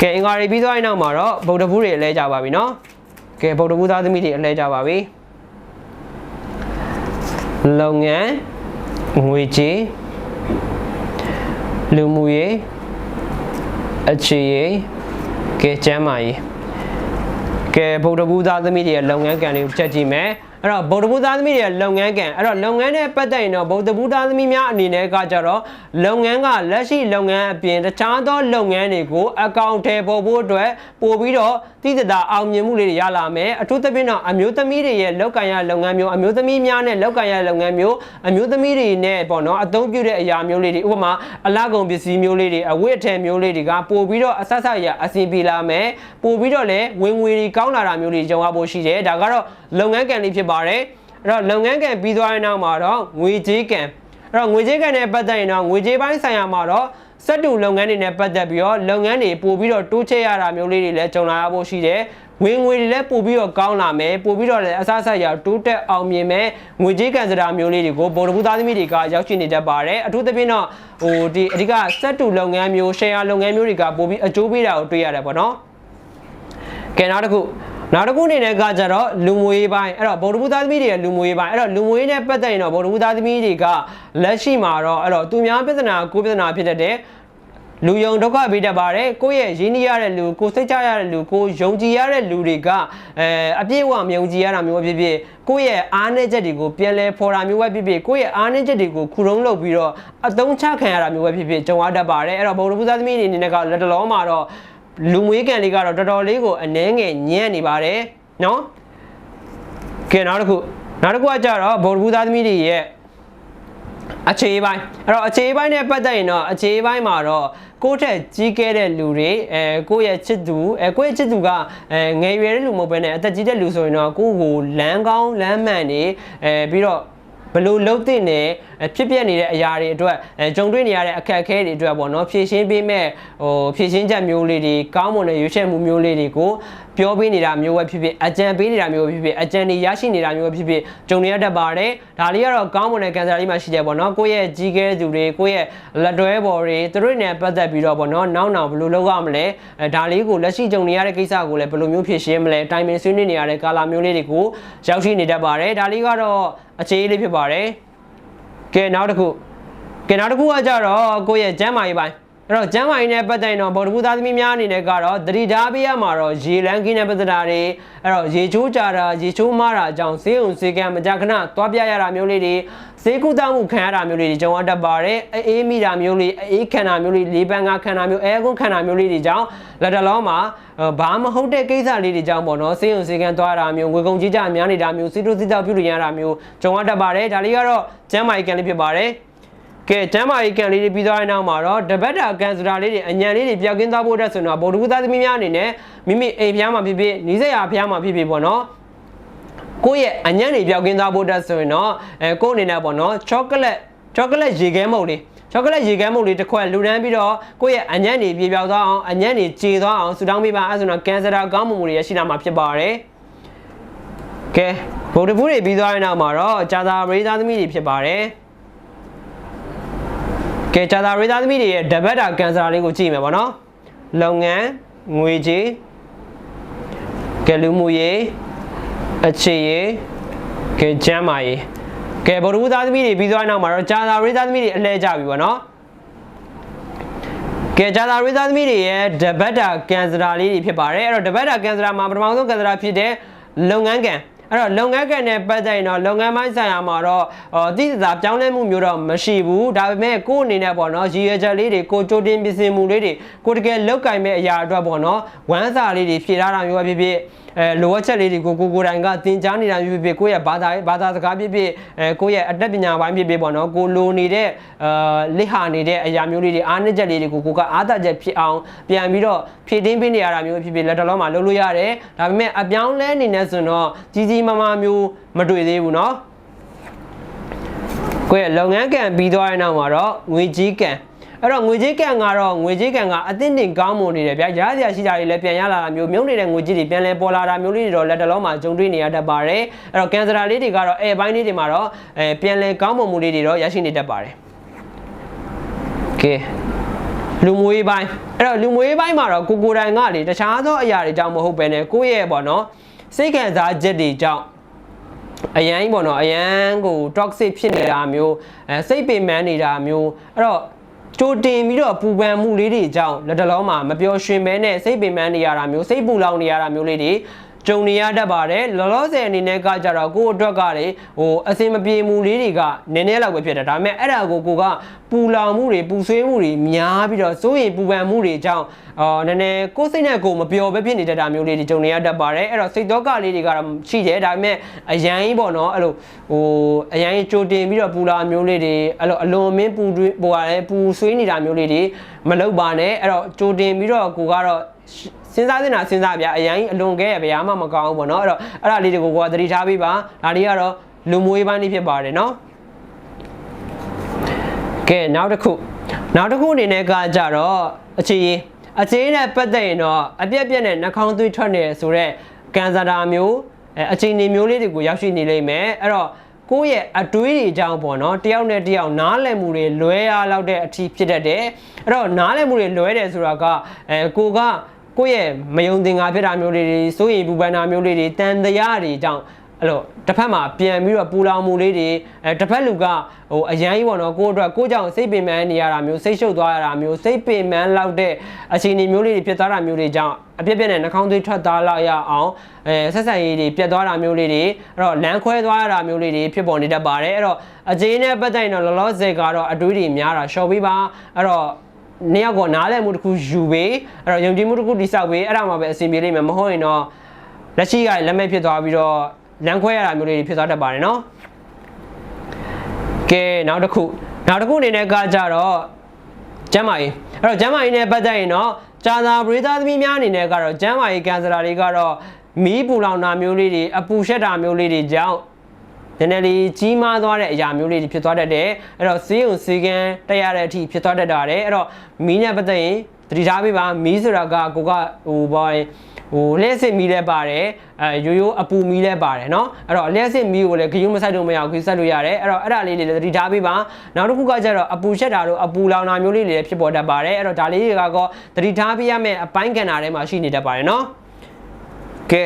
ကဲအင်္ဂါတွေပြီးသွားတဲ့နောက်မှာတော့ဗုဒ္ဓဘူးတွေအလဲကြပါပြီနော်ကဲဗုဒ္ဓဘူးသားသမီးတွေအလဲကြပါပြီလုပ်ငန်းငွေကြေးလူမှုရေး အခြေရေးကဲကျမ်းမာရေးကဲဗုဒ္ဓဘူးသားသမီးတွေရဲ့လုပ်ငန်းကံတွေကိုချက်ကြည့်မယ် အဲ့တော့ဗုဒ္ဓဘူးသားသမီးတွေရဲ့လုပ်ငန်းကံအဲ့တော့လုပ်ငန်းနဲ့ပတ်သက်ရင်တော့ဗုဒ္ဓဘူးသားသမီးများအနေနဲ့ကကြတော့လုပ်ငန်းကလက်ရှိလုပ်ငန်းအပြင်တခြားသောလုပ်ငန်းတွေကိုအကောင့်ထဲပေါ်ဖို့အတွက်ပို့ပြီးတော့တည်တတာအောင်မြင်မှုလေးတွေရလာမယ်အထူးသဖြင့်တော့အမျိုးသမီးတွေရဲ့လောက်ကန်ရလုပ်ငန်းမျိုးအမျိုးသမီးများနဲ့လောက်ကန်ရလုပ်ငန်းမျိုးအမျိုးသမီးတွေနဲ့ပေါ့နော်အသုံးပြုတဲ့အရာမျိုးလေးတွေဥပမာအလားကုန်ပစ္စည်းမျိုးလေးတွေအဝတ်အထည်မျိုးလေးတွေကပို့ပြီးတော့အဆက်ဆက်ရအဆင်ပြေလာမယ်ပို့ပြီးတော့လည်းဝင်ငွေတွေကောင်းလာတာမျိုးတွေကြုံရဖို့ရှိတယ်ဒါကတော့လုပ်ငန်းကံလေးဖြစ်ပါတယ်အဲ့တော့လုပ်ငန်းကံပြီးသွားတဲ့နောက်မှာတော့ငွေကြေးကံအဲ့တော့ငွေကြေးကံနဲ့ပတ်သက်ရင်တော့ငွေကြေးပိုင်းဆိုင်ရာမှာတော့စက်တူလုပ်ငန်းတွေနဲ့ပတ်သက်ပြီးတော့လုပ်ငန်းတွေပို့ပြီးတော့တိုးချဲ့ရတာမျိုးလေးတွေလည်းကြုံလာရဖို့ရှိတယ်ဝင်ငွေတွေလည်းပို့ပြီးတော့ကောင်းလာမယ်ပို့ပြီးတော့လည်းအဆအဆက်ရတိုးတက်အောင်မြင်မယ်ငွေကြေးကန်စတာမျိုးလေးတွေကိုဗော်ဒဘူးသားသမီးတွေကရောက်ရှိနေတတ်ပါတယ်အထူးသဖြင့်တော့ဟိုဒီအဓိကစက်တူလုပ်ငန်းမျိုး share လုပ်ငန်းမျိုးတွေကပို့ပြီးအကျိုးပေးတာကိုတွေ့ရတယ်ပေါ့နော်ကဲနောက်တစ်ခု နောက်တစ်ခုအနေနဲ့ကကြတော့လူမွေးပိုင်းအဲ့တော့ဗုဒ္ဓဘုသားသမီးတွေရဲ့လူမွေးပိုင်းအဲ့တော့လူမွေးနဲ့ပတ်သက်ရင်တော့ဗုဒ္ဓဘုသားသမီးတွေကလက်ရှိမှာတော့အဲ့တော့သူများပြဿနာကိုပြဿနာဖြစ်တတ်တယ်လူယုံဒုက္ခပေးတတ်ပါတယ်ကိုယ့်ရဲ့ရင်းနှီးရတဲ့လူကိုစိတ်ချရတဲ့လူကိုယုံကြည်ရတဲ့လူတွေကအဲအပြည့်အဝမယုံကြည်ရတာမျိုးပဲဖြစ်ဖြစ်ကိုယ့်ရဲ့အားနည်းချက်တွေကိုပြန်လဲဖော်တာမျိုးပဲဖြစ်ဖြစ်ကိုယ့်ရဲ့အားနည်းချက်တွေကိုခုတုံးလုပ်ပြီးတော့အသုံးချခံရတာမျိုးပဲဖြစ်ဖြစ်ကြုံရတတ်ပါတယ်အဲ့တော့ဘုံလူပူဇာသမီးအနေနဲ့ကလက်တလုံးမှာတော့ လူမွေးကန်လေးကတော့တော်တော်လေးကိုအနှဲငယ်ညံ့နေပါတယ်နော်ကဲနောက်တစ်ခုနောက်တစ်ခုကကြတော့ဘုံလူပူဇာသမီးတွေရဲ့အခြေပိုင်းအဲ့တော့အခြေပိုင်းနဲ့ပတ်သက်ရင်တော့အခြေပိုင်းမှာတော့ကိုယ့်ထက်ကြီးခဲ့တဲ့လူတွေအဲကိုယ့်ရဲ့ချစ်သူအဲကိုယ့်ရဲ့ချစ်သူကအဲငယ်ရွယ်တဲ့လူမဟုတ်ဘဲနဲ့အသက်ကြီးတဲ့လူဆိုရင်တော့ကိုယ့်ကိုလမ်းကောင်းလမ်းမှန်နေအဲပြီးတော့ဘလို့လုံးတဲ့နေဖြစ်ပြနေတဲ့အရာတွေအတွက်အဲကြုံတွေ့နေရတဲ့အခက်အခဲတွေအတွက်ပေါ့နော်ဖြည့်ရှင်းပေးမဲ့ဟိုဖြည့်ရှင်းချက်မျိုးလေးတွေကောင်းမွန်တဲ့ရွေးချယ်မှုမျိုးလေးတွေကိုပြောပေးနေတာမျိုးပဲဖြစ်ဖြစ်အကြံပေးနေတာမျိုးပဲဖြစ်ဖြစ်အကြံတွေရရှိနေတာမျိုးပဲဖြစ်ဖြစ်ကြုံနေရတတ်ပါတယ်ဒါလေးကတော့ကောင်းမွန်တဲ့ကန်ဆာလေးမှရှိတယ်ပေါ့နော်ကိုယ့်ရဲ့ကြီးကဲသူတွေကိုယ့်ရဲ့လက်တွဲပေါ်တွေသူတို့နဲ့ပတ်သက်ပြီးတော့ပေါ့နော်နောက်နောက်ဘယ်လိုလုပ်ရမလဲအဲဒါလေးကိုလက်ရှိကြုံနေရတဲ့ကိစ္စကိုလည်းဘယ်လိုမျိုးဖြည့်ရှင်းမလဲတိုင်ပင်ဆွေးနွေးနေရတဲ့ကာလာမျိုးလေးတွေကိုရောက်ရှိနေတတ်ပါတယ်ဒါလေးကတော့အခြေလေးဖြစ်ပါတယ် ကဲနောက်တစ်ခုကဲနောက်တစ်ခုကကြတော့ကိုယ့်ရဲ့ကျမ်းမာရေးပိုင်း အဲ့တော့ကျမ်းမာရေးနဲ့ပတ်သက်ရင်တော့ဗော်ဒဘူးသားသမီးများအနေနဲ့ကတော့သတိထားပေးရမှာတော့ရေလန်းကင်းတဲ့ပတ်သက်တာတွေအဲ့တော့ရေချိုးကြတာရေချိုးမတာအကြောင်းဈေးုံဈေးကံမကြခဏသွားပြရတာမျိုးလေးတွေဈေးကုသမှုခံရတာမျိုးလေးတွေကြုံရတတ်ပါတယ်အေးမိတာမျိုးလေးအေးခံတာမျိုးလေးလေးပန်းကခံတာမျိုးအဲကွန်းခံတာမျိုးလေးတွေကြောင့်လက်တလုံးမှာဘာမဟုတ်တဲ့ကိစ္စလေးတွေကြောင့်ပေါ့နော်ဈေးုံဈေးကံသွားတာမျိုးငွေကုန်ကြီးကြများနေတာမျိုးစီးတိုးစီးတောက်ပြုလို့ရတာမျိုးကြုံရတတ်ပါတယ်ဒါလေးကတော့ကျမ်းမာရေးကံလေးဖြစ်ပါတယ် ကဲကျမ်းမာရေးကန်လေးတွေပြီးသွားတဲ့နောက်မှာတော့တပတ်တာကန်စတာလေးတွေအညံလေးတွေပြောက်ကင်းသွားဖို့အတွက်ဆိုတော့ဗော်ဒူသားသမီးများအနေနဲ့မိမိအိမ်ဖျားမှာဖြစ်ဖြစ်နီးစပ်ရာဖျားမှာဖြစ်ဖြစ်ပေါ့နော်ကိုယ့်ရဲ့အညံတွေပြောက်ကင်းသွားဖို့အတွက်ဆိုရင်တော့အဲကိုယ့်အနေနဲ့ပေါ့နော်ချောကလက်ချောကလက်ရေခဲမုတ်လေးချောကလက်ရေခဲမုတ်လေးတစ်ခွက်လူတန်းပြီးတော့ကိုယ့်ရဲ့အညံ့တွေပြေပြောက်သွားအောင်အညံ့တွေကြေသွားအောင်ဆူတောင်းပေးပါအဲဆိုတော့ကန်စတာကောင်းမှုတွေရရှိလာမှာဖြစ်ပါတယ်ကဲဗုဒ္ဓဘူးတွေပြီးသွားတဲ့နောက်မှာတော့ဂျာသာပရိသတ်သမီးတွေဖြစ်ပါတယ် ကဲဂျာသာရေးသားသမီးတွေရဲ့ဒဘတ်တာကန်ဆာလေးကိုကြည့်မယ်ပေါ့နော်လုပ်ငန်းငွေကြေးကဲလူမှုရေးအခြေရေးကဲကျန်းမာရေးကဲဗုဒ္ဓဘုသားသမီးတွေပြီးသွားနောက်မှာတော့ဂျာသာရေးသားသမီးတွေအလဲကြပြီပေါ့နော်ကဲဂျာသာရေးသားသမီးတွေရဲ့ဒဘတ်တာကန်ဆာလေးတွေဖြစ်ပါတယ်အဲ့တော့ဒဘတ်တာကန်ဆာမှာပထမဆုံးကန်ဆာဖြစ်တဲ့လုပ်ငန်းကန် အဲ့တော့လုပ်ငန်းကနဲ့ပတ်သက်ရင်တော့လုပ်ငန်းပိုင်းဆိုင်ရာမှာတော့ဟောတိကျတာပြောင်းလဲမှုမျိုးတော့မရှိဘူးဒါပေမဲ့ကိုယ့်အနေနဲ့ပေါ့နော်ရည်ရွယ်ချက်လေးတွေကိုကြိုတင်ပြင်ဆင်မှုလေးတွေကိုတကယ်လောက်ကင်မဲ့အရာအတွက်ပေါ့နော်ဝမ်းစာလေးတွေဖြည့်ထားတာမျိုးပဲဖြစ်ဖြစ် အဲလိုအပ်ချက်လေးတွေကိုကိုကိုတိုင်ကသင်ကြားနေတာဖြစ်ဖြစ်ကိုယ့်ရဲ့ဘာသာဘာသာစကားဖြစ်ဖြစ်အဲကိုယ့်ရဲ့အတတ်ပညာပိုင်းဖြစ်ဖြစ်ပေါ့နော်ကိုလိုနေတဲ့အာလက်ဟာနေတဲ့အရာမျိုးလေးတွေအားနည်းချက်လေးတွေကိုကိုကအားသာချက်ဖြစ်အောင်ပြန်ပြီးတော့ဖြည့်တင်းပေးနေရတာမျိုးဖြစ်ဖြစ်လက်တော်လုံးမှာလုပ်လို့ရတယ်ဒါပေမဲ့အပြောင်းလဲအနေနဲ့ဆိုတော့ကြီးကြီးမားမားမျိုးမတွေ့သေးဘူးเนาะကိုယ့်ရဲ့လုပ်ငန်းကံပြီးသွားတဲ့နောက်မှာတော့ငွေကြီးကံ အဲ့တော့ငွေကြေးကံကတော့ငွေကြေးကံကအသင့်တင်ကောင်းမွန်နေတယ်ဗျာရရရှိတာတွေလည်းပြန်ရလာတာမျိုးမြုံနေတဲ့ငွေကြေးတွေပြန်လဲပေါ်လာတာမျိုးလေးတွေတော့လက်တလုံးမှာကြုံတွေ့နေရတတ်ပါတယ်အဲ့တော့ကန်စရာလေးတွေကတော့အဲပိုင်းလေးတွေမှာတော့အဲပြန်လဲကောင်းမွန်မှုလေးတွေတော့ရရှိနေတတ်ပါတယ်ကဲလူမွေးပိုင်းအဲ့တော့လူမွေးပိုင်းမှာတော့ကိုကိုတိုင်ကလေတခြားသောအရာတွေကြောင့်မဟုတ်ပဲねကိုယ့်ရဲ့ပေါ့နော်စိတ်ခံစားချက်တွေကြောင့်အရန်ပေါ့နော်အရန်ကို toxic ဖြစ်နေတာမျိုးအဲစိတ်ပင်ပန်းနေတာမျိုးအဲ့တော့ ကြိုတင်ပြီးတော့ပူပန်မှုလေးတွေကြောင့်လက်တလုံးမှာမပျော်ရွှင်ပဲနဲ့စိတ်ပင်ပန်းနေရတာမျိုးစိတ်ပူလောင်နေရတာမျိုးလေးတွေ ကြုံနေရတတ်ပါတယ်လောလောဆယ်အနေနဲ့ကကြတော့ကိုယ့်အတွက်ကလေဟိုအစင်မပြေမှုလေးတွေကနည်းနည်းလောက်ပဲဖြစ်တယ်ဒါပေမဲ့အဲ့ဒါကိုကိုကပူလောင်မှုတွေပူဆွေးမှုတွေများပြီးတော့စိုးရိမ်ပူပန်မှုတွေကြောင့်အာနည်းနည်းကိုယ်စိတ်နဲ့ကိုယ်မပျော်ပဲဖြစ်နေတတ်တာမျိုးလေးတွေကြုံနေရတတ်ပါတယ်အဲ့တော့စိတ်တော့ကလေးတွေကတော့ရှိတယ်ဒါပေမဲ့အရန်ကြီးပေါ့နော်အဲ့လိုဟိုအရန်ကြီးကြိုတင်ပြီးတော့ပူလာမျိုးလေးတွေအဲ့လိုအလွန်မင်းပူပူရတယ်ပူဆွေးနေတာမျိုးလေးတွေမလုပ်ပါနဲ့အဲ့တော့ကြိုတင်ပြီးတော့ကိုကတော့ စဉ်းစားနေတာစဉ်းစားပြအရင်အလွန်ကဲရဗျာမှမကောင်းဘူးပေါ့နော်အဲ့တော့အဲ့ဒါလေးတွေကိုကိုကသတိထားပေးပါဒါလေးကတော့လူမွေးပိုင်းလေးဖြစ်ပါတယ်နော်ကဲနောက်တစ်ခုနောက်တစ်ခုအနေနဲ့ကကြတော့အခြေရေးအခြေရေးနဲ့ပတ်သက်ရင်တော့အပြက်ပြက်နဲ့နှာခေါင်းသွေးထွက်နေဆိုတော့ကန်ဆာတာမျိုးအဲအခြေအနေမျိုးလေးတွေကိုရောက်ရှိနေလိမ့်မယ်အဲ့တော့ကိုယ့်ရဲ့အတွေးတွေအကြောင်းပေါ့နော်တယောက်နဲ့တယောက်နားလည်မှုတွေလွဲရလောက်တဲ့အထိဖြစ်တတ်တယ်အဲ့တော့နားလည်မှုတွေလွဲတယ်ဆိုတာကအဲကိုက ကိုယ့်ရဲ့မယုံသင်္ကာဖြစ်တာမျိုးလေးတွေစိုးရိမ်ပူပန်တာမျိုးလေးတွေတန်တရားတွေကြောင့်အဲ့လိုတစ်ဖက်မှာပြန်ပြီးတော့ပူလောင်မှုလေးတွေအဲတစ်ဖက်လူကဟိုအရန်ကြီးပေါ့နော်ကိုယ့်အတွက်ကိုယ့်ကြောင့်စိတ်ပင်ပန်းနေရတာမျိုးစိတ်ရှုပ်သွားရတာမျိုးစိတ်ပင်ပန်းလောက်တဲ့အခြေအနေမျိုးလေးတွေဖြစ်သွားတာမျိုးတွေကြောင့်အပြစ်ပြက်နဲ့နှာခေါင်းသွေးထွက်သွားလောက်ရအောင်အဲဆက်ဆံရေးတွေပြတ်သွားတာမျိုးလေးတွေအဲ့တော့လမ်းခွဲသွားရတာမျိုးလေးတွေဖြစ်ပေါ်နေတတ်ပါတယ်အဲ့တော့အခြေအနေနဲ့ပတ်သက်ရင်တော့လောလောဆယ်ကတော့အတွေးတွေများတာရှော့ပေးပါအဲ့တော့ နှစ်ယောက်ကနားလည်မှုတစ်ခုယူပေးအဲ့တော့ယုံကြည်မှုတစ်ခုတိစောက်ပေးအဲ့ဒါမှပဲအဆင်ပြေလိမ့်မယ်မဟုတ်ရင်တော့လက်ရှိကလက်မဲ့ဖြစ်သွားပြီးတော့လမ်းခွဲရတာမျိုးလေးတွေဖြစ်သွားတတ်ပါတယ်နော်ကဲနောက်တစ်ခုနောက်တစ်ခုအနေနဲ့ကကြတော့ကျမ်းမာရေးအဲ့တော့ကျမ်းမာရေးနဲ့ပတ်သက်ရင်တော့ဂျာသာပရိသတ်သမီးများအနေနဲ့ကတော့ကျမ်းမာရေးကန်ဆရာတွေကတော့မီးပူလောင်တာမျိုးလေးတွေအပူရှက်တာမျိုးလေးတွေကြောင့် နည်းနည်းလေးကြီးမားသွားတဲ့အရာမျိုးလေးတွေဖြစ်သွားတတ်တယ်အဲ့တော့စီးုံစီကန်းတက်ရတဲ့အထိဖြစ်သွားတတ်တာတယ်အဲ့တော့မီးနဲ့ပတ်သက်ရင်သတိထားပေးပါမီးဆိုတာကကိုကဟိုဘာလဲဟိုလျှက်စစ်မီးလည်းပါတယ်အဲရိုးရိုးအပူမီးလည်းပါတယ်เนาะအဲ့တော့လျှက်စစ်မီးကိုလည်းဂရုမစိုက်လို့မရဘူးဂရုစိုက်လို့ရတယ်အဲ့တော့အဲ့ဒါလေးတွေလည်းသတိထားပေးပါနောက်တစ်ခုကကျတော့အပူရှက်တာတို့အပူလောင်တာမျိုးလေးတွေလည်းဖြစ်ပေါ်တတ်ပါတယ်အဲ့တော့ဒါလေးတွေကတော့သတိထားပေးရမယ့်အပိုင်းကဏ္ဍထဲမှာရှိနေတတ်ပါတယ်เนาะကဲ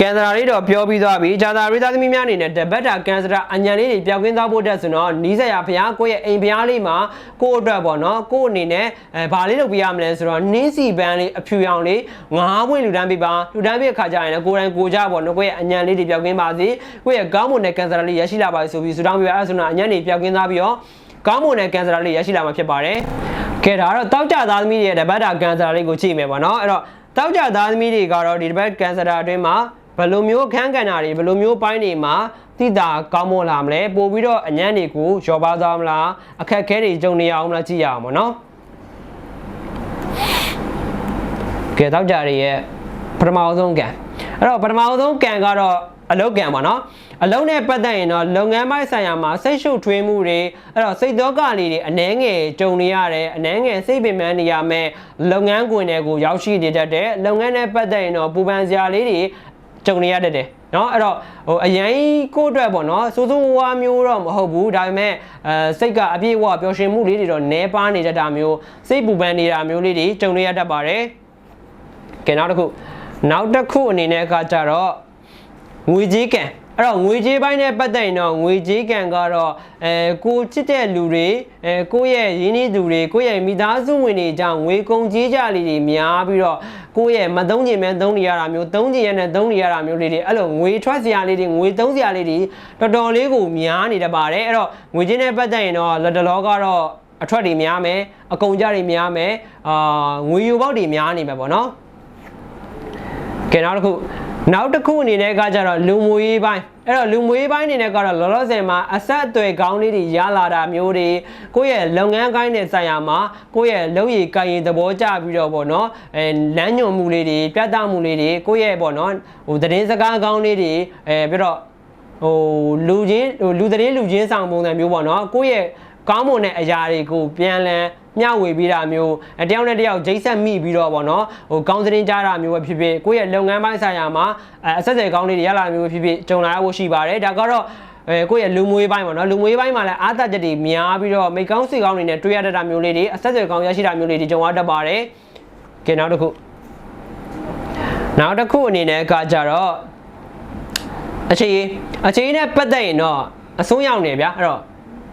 ကန်စရာလေးတော့ပြောပြီးသွားပြီဂျာသာရိသားသမီးများအနေနဲ့တပတ်တာကန်စရာအညံလေးတွေပျောက်ကင်းသွားဖို့တက်ဆိုတော့နီးစရာဖရားကိုယ့်ရဲ့အိမ်ဖရားလေးမှာကိုယ့်အတွက်ပေါ့နော်ကိုယ့်အနေနဲ့အဲဘာလေးလုပ်ပြရမလဲဆိုတော့နင်းစီပန်းလေးအဖြူရောင်လေးငါးပွင့်လူတန်းပြပါလူတန်းပြခါကြရင်လည်းကိုယ်တိုင်ကိုကြပေါ့နော်ကိုယ့်ရဲ့အညံလေးတွေပျောက်ကင်းပါစေကိုယ့်ရဲ့ကောင်းမွန်တဲ့ကန်စရာလေးရရှိလာပါစေဆိုပြီးဆုတောင်းပြပါအဲဆိုတော့အညံတွေပျောက်ကင်းသွားပြီးတော့ကောင်းမွန်တဲ့ကန်စရာလေးရရှိလာမှာဖြစ်ပါတယ်ကဲဒါကတော့တောက်ကြသားသမီးတွေရဲ့တပတ်တာကန်စရာလေးကိုကြည့်မယ်ပေါ့နော်အဲ့တော့တောက်ကြသားသမီးတွေကတော့ဒီတပတ်ကန်စရာအတွင်းမှာ ဘယ်လိုမျိုးခန်းကန်တာတွေဘယ်လိုမျိုးပိုင်းတွေမှာတိတာကောင်းမွန်လာမလဲပို့ပြီးတော့အညံ့တွေကိုရောပါသွားမလားအခက်အခဲတွေကြုံနေရအောင်မလားကြည့်ရအောင်ပေါ့နော်ကဲတောက်ကြတွေရဲ့ပထမဆုံးကန်အဲ့တော့ပထမဆုံးကန်ကတော့အလုတ်ကန်ပါနော်အလုံးနဲ့ပတ်သက်ရင်တော့လုပ်ငန်းပိုင်းဆိုင်ရာမှာစိတ်ရှုပ်ထွေးမှုတွေအဲ့တော့စိတ်သောကလေးတွေအနှဲငယ်ကြုံနေရတယ်အနှဲငယ်စိတ်ပင်ပန်းနေရမယ်လုပ်ငန်းခွင်တွေကိုရောက်ရှိနေတတ်တဲ့လုပ်ငန်းနဲ့ပတ်သက်ရင်တော့ပူပန်စရာလေးတွေ ကြုံနေရတတ်တယ်เนาะအဲ့တော့ဟိုအရင်ကိုအတွက်ပေါ့เนาะစိုးစိုးဝါးမျိုးတော့မဟုတ်ဘူးဒါပေမဲ့အဲစိတ်ကအပြည့်အဝပျော်ရွှင်မှုလေးတွေတော့နည်းပါးနေတတ်တာမျိုးစိတ်ပူပန်နေတာမျိုးလေးတွေကြုံနေရတတ်ပါတယ်ကဲနောက်တစ်ခုနောက်တစ်ခုအနေနဲ့ကကြတော့ငွေကြေးကံ အဲ့တော့ငွေကြေးပိုင်းနဲ့ပတ်သက်ရင်တော့ငွေကြေးကံကတော့အဲကိုချစ်တဲ့လူတွေအဲကိုယ့်ရဲ့ရင်းနှီးသူတွေကိုယ့်ရဲ့မိသားစုဝင်တွေကြောင့်ငွေကုန်ကြေးကြလေးတွေများပြီးတော့ကိုယ့်ရဲ့မသုံးကျင်မဲ့သုံးနေရတာမျိုးသုံးကျင်ရတဲ့သုံးနေရတာမျိုးလေးတွေအဲ့လိုငွေထွက်စရာလေးတွေငွေသုံးစရာလေးတွေတော်တော်လေးကိုများနေတတ်ပါတယ်အဲ့တော့ငွေကြေးနဲ့ပတ်သက်ရင်တော့လက်တလောကတော့အထွက်တွေများမယ်အကုန်ကြတွေများမယ်အာငွေယူပေါက်တွေများနေမှာပေါ့နော်ကဲနောက်တစ်ခု နောက်တစ်ခုအနေနဲ့ကကြတော့လူမှုရေးပိုင်းအဲ့တော့လူမှုရေးပိုင်းအနေနဲ့ကတော့လောလောဆယ်မှာအဆက်အသွယ်ကောင်းလေးတွေရလာတာမျိုးတွေကိုယ့်ရဲ့လုပ်ငန်းကိုင်းတဲ့ဆိုင်ရာမှာကိုယ့်ရဲ့လုပ်ရည်ကိုင်ရည်သဘောကျပြီးတော့ပေါ့နော်အဲလမ်းညွန်မှုလေးတွေပြတ်သားမှုလေးတွေကိုယ့်ရဲ့ပေါ့နော်ဟိုသတင်းစကားကောင်းလေးတွေအဲပြီးတော့ဟိုလူချင်းဟိုလူသတင်းလူချင်းဆောင်ပုံစံမျိုးပေါ့နော်ကိုယ့်ရဲ့ ကောင်းမွန်တဲ့အရာတွေကိုပြန်လည်မျှဝေပြီးတာမျိုးအတယောက်နဲ့တယောက်ဂျိတ်ဆက်မိပြီးတော့ဗောနော်ဟိုကောင်းသတင်းကြားတာမျိုးပဲဖြစ်ဖြစ်ကိုယ့်ရဲ့လုပ်ငန်းပိုင်းဆိုင်ရာမှာအဆက်အသွယ်ကောင်းလေးတွေရလာမျိုးပဲဖြစ်ဖြစ်ကြုံလာရဖို့ရှိပါတယ်ဒါကတော့အဲကိုယ့်ရဲ့လူမွေးပိုင်းပေါ့နော်လူမွေးပိုင်းမှာလည်းအားသက်ချက်တွေများပြီးတော့မိကောင်းစီကောင်းတွေနဲ့တွေ့ရတတ်တာမျိုးလေးတွေအဆက်အသွယ်ကောင်းရရှိတာမျိုးလေးတွေကြုံရတတ်ပါတယ်ကဲနောက်တစ်ခုနောက်တစ်ခုအနေနဲ့ကကြတော့အခြေအခြေနဲ့ပတ်သက်ရင်တော့အဆုံးရောက်နေဗျာအဲ့တော့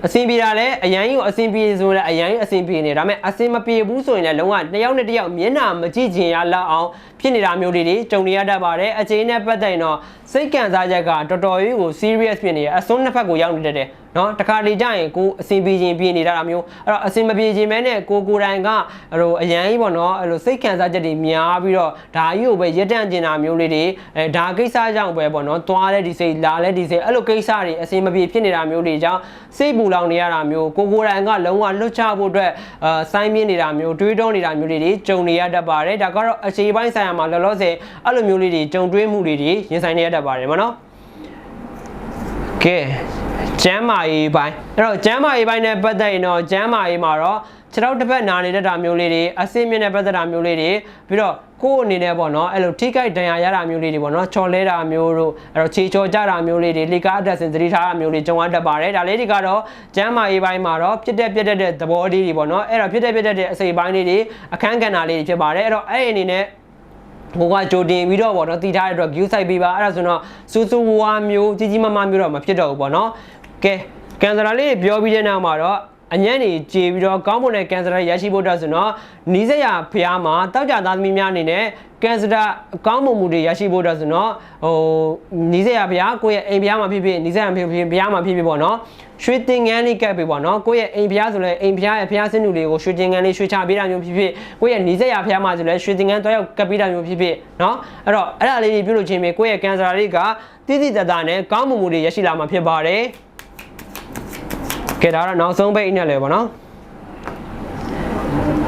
အဆင်ပြေတာလည်းအရင်ကိုအဆင်ပြေဆိုလည်းအရင်အဆင်ပြေနေဒါပေမဲ့အဆင်မပြေဘူးဆိုရင်လည်းလုံးဝတစ်ယောက်နဲ့တစ်ယောက်မျက်နှာမကြည့်ချင်ရလောက်အောင် ဖြစ်နေတာမျိုးတွေကြုံနေရတတ်ပါတယ်အခြေနဲ့ပတ်သက်ရင်တော့စိတ်ကန်စားချက်ကတော်တော်ကြီးကို serious ဖြစ်နေရအစွန်းနှစ်ဖက်ကိုရောက်နေတတ်တယ်နော်တခါလေကြရင်ကိုအဆင်ပြေခြင်းပြေနေတာမျိုးအဲ့တော့အဆင်မပြေခြင်းမဲနဲ့ကိုကိုတိုင်ကဟိုအရန်ကြီးပေါ့နော်အဲ့လိုစိတ်ခံစားချက်တွေများပြီးတော့ဒါကြီးကိုပဲရက်တန့်ကျင်တာမျိုးလေးတွေအဲဒါကိစ္စကြောင့်ပဲပေါ့နော်သွားလဲဒီစိတ်လာလဲဒီစိတ်အဲ့လိုကိစ္စတွေအဆင်မပြေဖြစ်နေတာမျိုးတွေကြောင့်စိတ်ပူလောင်နေရတာမျိုးကိုကိုတိုင်ကလုံးဝလွတ်ချဖို့အတွက်အာစိုင်းပြင်းနေတာမျိုးတွေးတောနေတာမျိုးလေးတွေကြုံနေရတတ်ပါတယ်ဒါကတော့အခြေပိုင်းဆိုင်ရာမှာလောလောဆယ်အဲ့လိုမျိုးလေးတွေကြုံတွေးမှုတွေတွေရင်ဆိုင်နေရတတ်ပါတယ်မနော်ကဲကျမ်းမာရေးပိုင်းအဲ့တော့ကျမ်းမာရေးပိုင်းနဲ့ပတ်သက်ရင်တော့ကျမ်းမာရေးမှာတော့ခြေထောက်တစ်ဖက်နာနေတတ်တာမျိုးလေးတွေအဆင့်မြင့်နဲ့ပတ်သက်တာမျိုးလေးတွေပြီးတော့ကိုယ့်အနေနဲ့ပေါ့နော်အဲ့လိုထိခိုက်ဒဏ်ရာရတာမျိုးလေးတွေပေါ့နော်ချော်လဲတာမျိုးတို့အဲ့တော့ခြေချော်ကြတာမျိုးလေးတွေလေကားအတက်စင်သတိထားတာမျိုးလေးကြုံရတတ်ပါတယ်ဒါလေးတွေကတော့ကျမ်းမာရေးပိုင်းမှာတော့ဖြစ်တဲ့ပြက်တဲ့သဘောလေးတွေပေါ့နော်အဲ့တော့ဖြစ်တဲ့ပြက်တဲ့အစိပ်ပိုင်းလေးတွေအခန်းကဏ္ဍလေးတွေဖြစ်ပါတယ်အဲ့တော့အဲ့ဒီအနေနဲ့ ဟိုကကြိုတင်ပြီးတော့ပေါ့နော်တည်ထားတဲ့အတွက် view site ပေးပါအဲ့ဒါဆိုတော့စူးစူးဝါမျိုးကြီးကြီးမားမားမျိုးတော့မဖြစ်တော့ဘူးပေါ့နော်ကဲကန်စရာလေးပြောပြီးတဲ့နောက်မှာတော့ အညံ့နေကြေပြီးတော့ကောင်းမွန်တဲ့ကန်စရာရရှိဖို့အတွက်ဆိုတော့နီးစရာဖျားမှာတောက်ကြသားသမီးများအနေနဲ့ကန်စရာကောင်းမွန်မှုတွေရရှိဖို့အတွက်ဆိုတော့ဟိုနီးစရာဖျားကိုယ့်ရဲ့အိမ်ဖျားမှာဖြစ်ဖြစ်နီးစရာဖြစ်ဖြစ်ဖျားမှာဖြစ်ဖြစ်ပေါ့နော်ရွှေတင်ငန်းလေးကပ်ပေးပေါ့နော်ကိုယ့်ရဲ့အိမ်ဖျားဆိုလဲအိမ်ဖျားရဲ့ဖျားစင်းတူလေးကိုရွှေတင်ငန်းလေးရွှေချပေးတာမျိုးဖြစ်ဖြစ်ကိုယ့်ရဲ့နီးစရာဖျားမှာဆိုလဲရွှေတင်ငန်းတွားရောက်ကပ်ပေးတာမျိုးဖြစ်ဖြစ်နော်အဲ့တော့အဲ့ဒါလေးတွေပြုလုပ်ခြင်းပဲကိုယ့်ရဲ့ကန်စရာလေးကတိတိတတ်တာနဲ့ကောင်းမွန်မှုတွေရရှိလာမှာဖြစ်ပါတယ် ကဲဒါတော့နောက်ဆုံးပိတ်နဲ့လေပေါ့နော်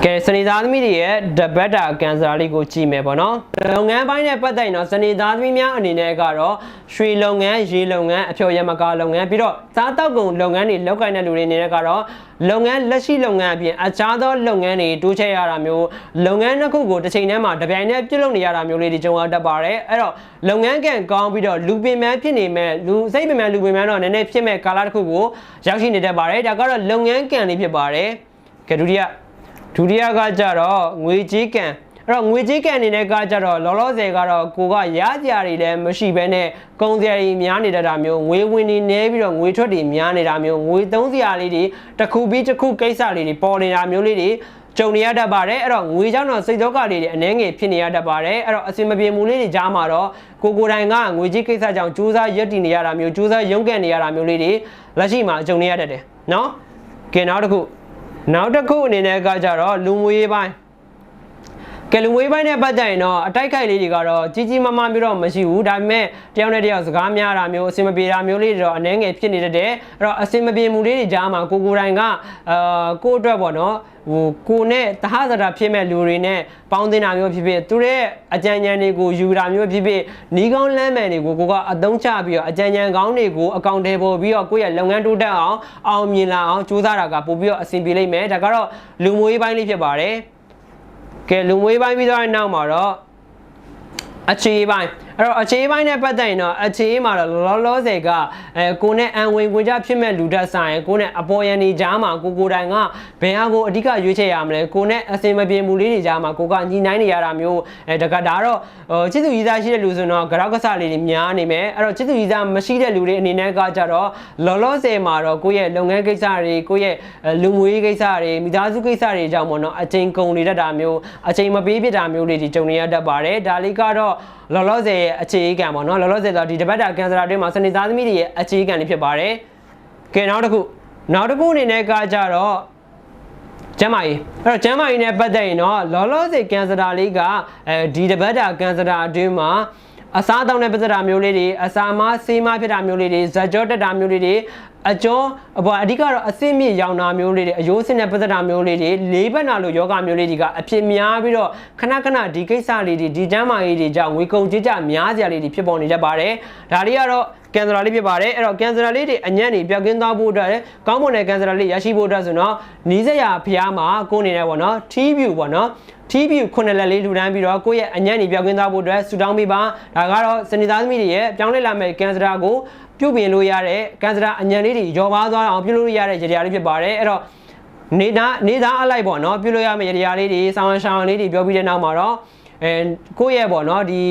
ကဲစနေသားသမီးတွေရဲ့တပတ်တာကန်ဆာလေးကိုကြည့်မယ်ပေါ့နော်လုပ်ငန်းပိုင်းနဲ့ပတ်သက်ရင်တော့စနေသားသမီးများအနေနဲ့ကတော့ရွှေလုပ်ငန်းရေလုပ်ငန်းအဖျော်ရမကာလုပ်ငန်းပြီးတော့စားတောက်ကုန်လုပ်ငန်းတွေလောက်ကိုင်းတဲ့လူတွေအနေနဲ့ကတော့လုပ်ငန်းလက်ရှိလုပ်ငန်းအပြင်အခြားသောလုပ်ငန်းတွေတိုးချဲ့ရတာမျိုးလုပ်ငန်းတစ်ခုကိုတစ်ချိန်တည်းမှာတစ်ပြိုင်တည်းပြုလုပ်နေရတာမျိုးလေးတွေကြုံရတတ်ပါတယ်အဲ့တော့လုပ်ငန်းကန်ကောင်းပြီးတော့လူပင်ပန်းဖြစ်နေမဲ့လူစိတ်ပင်ပန်းလူပင်ပန်းတော့နည်းနည်းဖြစ်မဲ့ကာလတစ်ခုကိုရောက်ရှိနေတတ်ပါတယ်ဒါကတော့လုပ်ငန်းကန်လေးဖြစ်ပါတယ်ကဲဒုတိယ ဒုတိယကကြတော့ငွေကြေးကံအဲ့တော့ငွေကြေးကံအနေနဲ့ကကြတော့လောလောဆယ်ကတော့ကိုကရကြရာတွေလည်းမရှိဘဲနဲ့ကုန်စရာတွေများနေတတ်တာမျိုးငွေဝင်နေနေပြီးတော့ငွေထွက်တွေများနေတာမျိုးငွေသုံးစရာလေးတွေတစ်ခုပြီးတစ်ခုကိစ္စလေးတွေပေါ်နေတာမျိုးလေးတွေကြုံနေရတတ်ပါတယ်အဲ့တော့ငွေကြောင့်တော့စိတ်ဒုက္ခလေးတွေအနှဲငယ်ဖြစ်နေရတတ်ပါတယ်အဲ့တော့အစင်မပြေမှုလေးတွေကြားမှာတော့ကိုကိုယ်တိုင်ကငွေကြေးကိစ္စကြောင့်စူးစမ်းရက်တည်နေရတာမျိုးစူးစမ်းရုန်းကန်နေရတာမျိုးလေးတွေလက်ရှိမှာကြုံနေရတတ်တယ်နော်ကဲနောက်တစ်ခု နောက်တစ်ခုအနေနဲ့ကကြတော့လူမှုရေးပိုင်း ကဲလူမှုရေးပိုင်းနဲ့ပတ်သက်ရင်တော့အတိုက်ခိုက်လေးတွေကတော့ကြီးကြီးမားမားမျိုးတော့မရှိဘူးဒါပေမဲ့တယောက်နဲ့တယောက်စကားများတာမျိုးအဆင်မပြေတာမျိုးလေးတွေတော့အနှဲငယ်ဖြစ်နေတတ်တယ်အဲ့တော့အဆင်မပြေမှုလေးတွေကြားမှာကိုကိုယ်တိုင်ကအာကိုယ့်အတွက်ပေါ့နော်ဟိုကိုနဲ့တဟဇတာဖြစ်မဲ့လူတွေနဲ့ပေါင်းတင်တာမျိုးဖြစ်ဖြစ်သူရဲ့အကြံဉာဏ်တွေကိုယူတာမျိုးဖြစ်ဖြစ်နီးကောင်းလမ်းမှန်တွေကိုကိုကအသုံးချပြီးတော့အကြံဉာဏ်ကောင်းတွေကိုအကောင့်ထဲပေါ်ပြီးတော့ကိုယ့်ရဲ့လုပ်ငန်းတိုးတက်အောင်အောင်မြင်လာအောင်ကြိုးစားတာကပို့ပြီးတော့အဆင်ပြေလိမ့်မယ်ဒါကတော့လူမှုရေးပိုင်းလေးဖြစ်ပါတယ် ကဲလူမှုရေးပိုင်းပြီးတော့နောက်မှာတော့အခြေပိုင်း အဲ့တော့အခြေပိုင်းနဲ့ပတ်သက်ရင်တော့အခြေမှာတော့လောလောဆယ်ကအဲကိုနဲ့အန်ဝင်ကိုကြဖြစ်မဲ့လူတက်ဆိုင်ကိုနဲ့အပေါ်ရန်နေကြားမှာကိုကိုတိုင်ကဘယ်ဟာကိုအဓိကရွေးချယ်ရမလဲကိုနဲ့အစင်မပြေမှုလေးတွေကြားမှာကိုကညီနိုင်နေရတာမျိုးအဲတကဒါတော့ချစ်သူကြီးသားရှိတဲ့လူဆိုတော့ကြောက်ကစားလေးတွေများနေမယ်အဲ့တော့ချစ်သူကြီးသားမရှိတဲ့လူတွေအနေနဲ့ကကြတော့လောလောဆယ်မှာတော့ကိုရဲ့လုပ်ငန်းကိစ္စတွေကိုရဲ့လူမှုရေးကိစ္စတွေမိသားစုကိစ္စတွေကြောင့်ပေါ့နော်အချိန်ကုန်နေတတ်တာမျိုးအချိန်မပေးဖြစ်တာမျိုးလေးတွေကြုံနေရတတ်ပါတယ်ဒါလေးကတော့လောလောဆယ်ရဲ့အခြေအကံပေါ့နော်လောလောဆယ်တော့ဒီတပတ်တာကန်ဆာတွင်းမှာစနေသားသမီးတွေရဲ့အခြေအကံတွေဖြစ်ပါတယ်ကဲနောက်တစ်ခုနောက်တစ်ခုအနေနဲ့ကကြတော့ကျမ်းမာရေးအဲ့တော့ကျမ်းမာရေးနဲ့ပတ်သက်ရင်တော့လောလောဆယ်ကန်ဆာလေးကအဲဒီတပတ်တာကန်ဆာအတွင်းမှာအစားအသောက်နဲ့ပတ်သက်တာမျိုးလေးတွေအစာမဆေးမဖြစ်တာမျိုးလေးတွေဇက်ကြောတက်တာမျိုးလေးတွေ အကျော်အပေါ်အဓိကတော့အစင်းမြင့်ရောင်နာမျိုးလေးတွေအယိုးစင်းနဲ့ပတ်သက်တာမျိုးလေးတွေလေးဘက်နာလိုယောဂမျိုးလေးတွေကအဖြစ်များပြီးတော့ခဏခဏဒီကိစ္စလေးတွေဒီကျမ်းမာရေးတွေကြောင့်ငွေကုန်ကြေးကြများစရာလေးတွေဖြစ်ပေါ်နေတတ်ပါတယ်ဒါလေးကတော့ကန်ဆာလေးဖြစ်ပါတယ်အဲ့တော့ကန်ဆာလေးတွေအညံ့နေပြောက်ကင်းသွားဖို့အတွက်ကောင်းမွန်တဲ့ကန်ဆာလေးရရှိဖို့အတွက်ဆိုတော့နီးစရာဖျားမှာကိုယ်နေနဲ့ပေါ့နော် T-view ပေါ့နော် TV ခုနှစ်လက်လေးလူတန်းပြီးတော့ကိုယ့်ရဲ့အညံ့နေပြောက်ကင်းသွားဖို့အတွက်ဆူတောင်းပေးပါဒါကတော့စနေသားသမီးတွေရဲ့ပြောင်းလဲလာမဲ့ကန်ဆာကို ပြုပြင်လို့ရတဲ့ကန်ဆာအညံလေးတွေရောပါသွားအောင်ပြုလုပ်လို့ရတဲ့ကြရာလေးဖြစ်ပါတယ်အဲ့တော့နေသားနေသားအလိုက်ပေါ့နော်ပြုလို့ရမယ့်ကြရာလေးတွေဆောင်းရှောင်းလေးတွေပြောပြီးတဲ့နောက်မှာတော့အဲကိုယ့်ရဲ့ပေါ့နော်ဒီ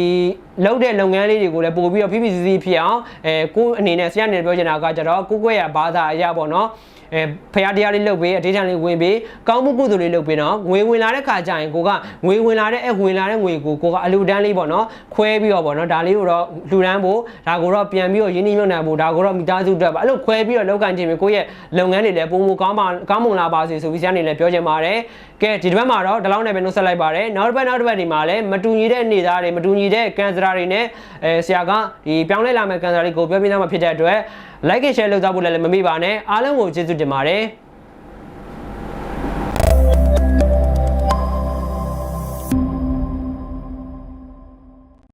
လုပ်တဲ့လုပ်ငန်းလေးတွေကိုလည်းပို့ပြီးတော့ဖိဖိစီစီဖြစ်အောင်အဲကိုယ့်အနေနဲ့ဆရာနေပြောချင်တာကကြတော့ကိုယ့်ကိုယ့်ရဲ့ဘာသာအရာပေါ့နော်အဲဖရားတရားလေးလုပ်ပေးအတေးချန်လေးဝင်ပေးကောင်းမှုကုသိုလ်လေးလုပ်ပေးနော်ငွေဝင်လာတဲ့ခါကျရင်ကိုကငွေဝင်လာတဲ့အဲဝင်လာတဲ့ငွေကိုကိုကအလူတန်းလေးပေါ့နော်ခွဲပြီးတော့ပေါ့နော်ဒါလေးကိုတော့လူတန်းဖို့ဒါကိုတော့ပြန်ပြီးတော့ရင်းနှီးမြှုပ်နှံဖို့ဒါကိုတော့မိသားစုအတွက်ပါအဲ့လိုခွဲပြီးတော့လောက်ကန်ခြင်းပဲကိုရဲ့လုပ်ငန်းတွေလည်းပုံမကောင်းပါကောင်းမွန်လာပါစေဆိုပြီးဆရာနေလည်းပြောချင်ပါတယ်ကဲဒီတစ်ပတ်မှာတော့ဒီလောက်နဲ့ပဲနှုတ်ဆက်လိုက်ပါတယ်နောက်တစ်ပတ်နောက်တစ်ပတ်ဒီမှာလည်းမတူညီတဲ့နေသားတွေမတူညီတဲ့ကန်စရာတွေနဲ့အဲဆရာကဒီပြောင်းလဲလာမဲ့ကန်စရာတွေကိုပြောပြသားမှာဖြစ်တဲ့အတွက် like and share လုပ်ကြဖို့လည်းမမေ့ပါနဲ့အားလုံးကိုကျေးဇူးတင်ပါတယ်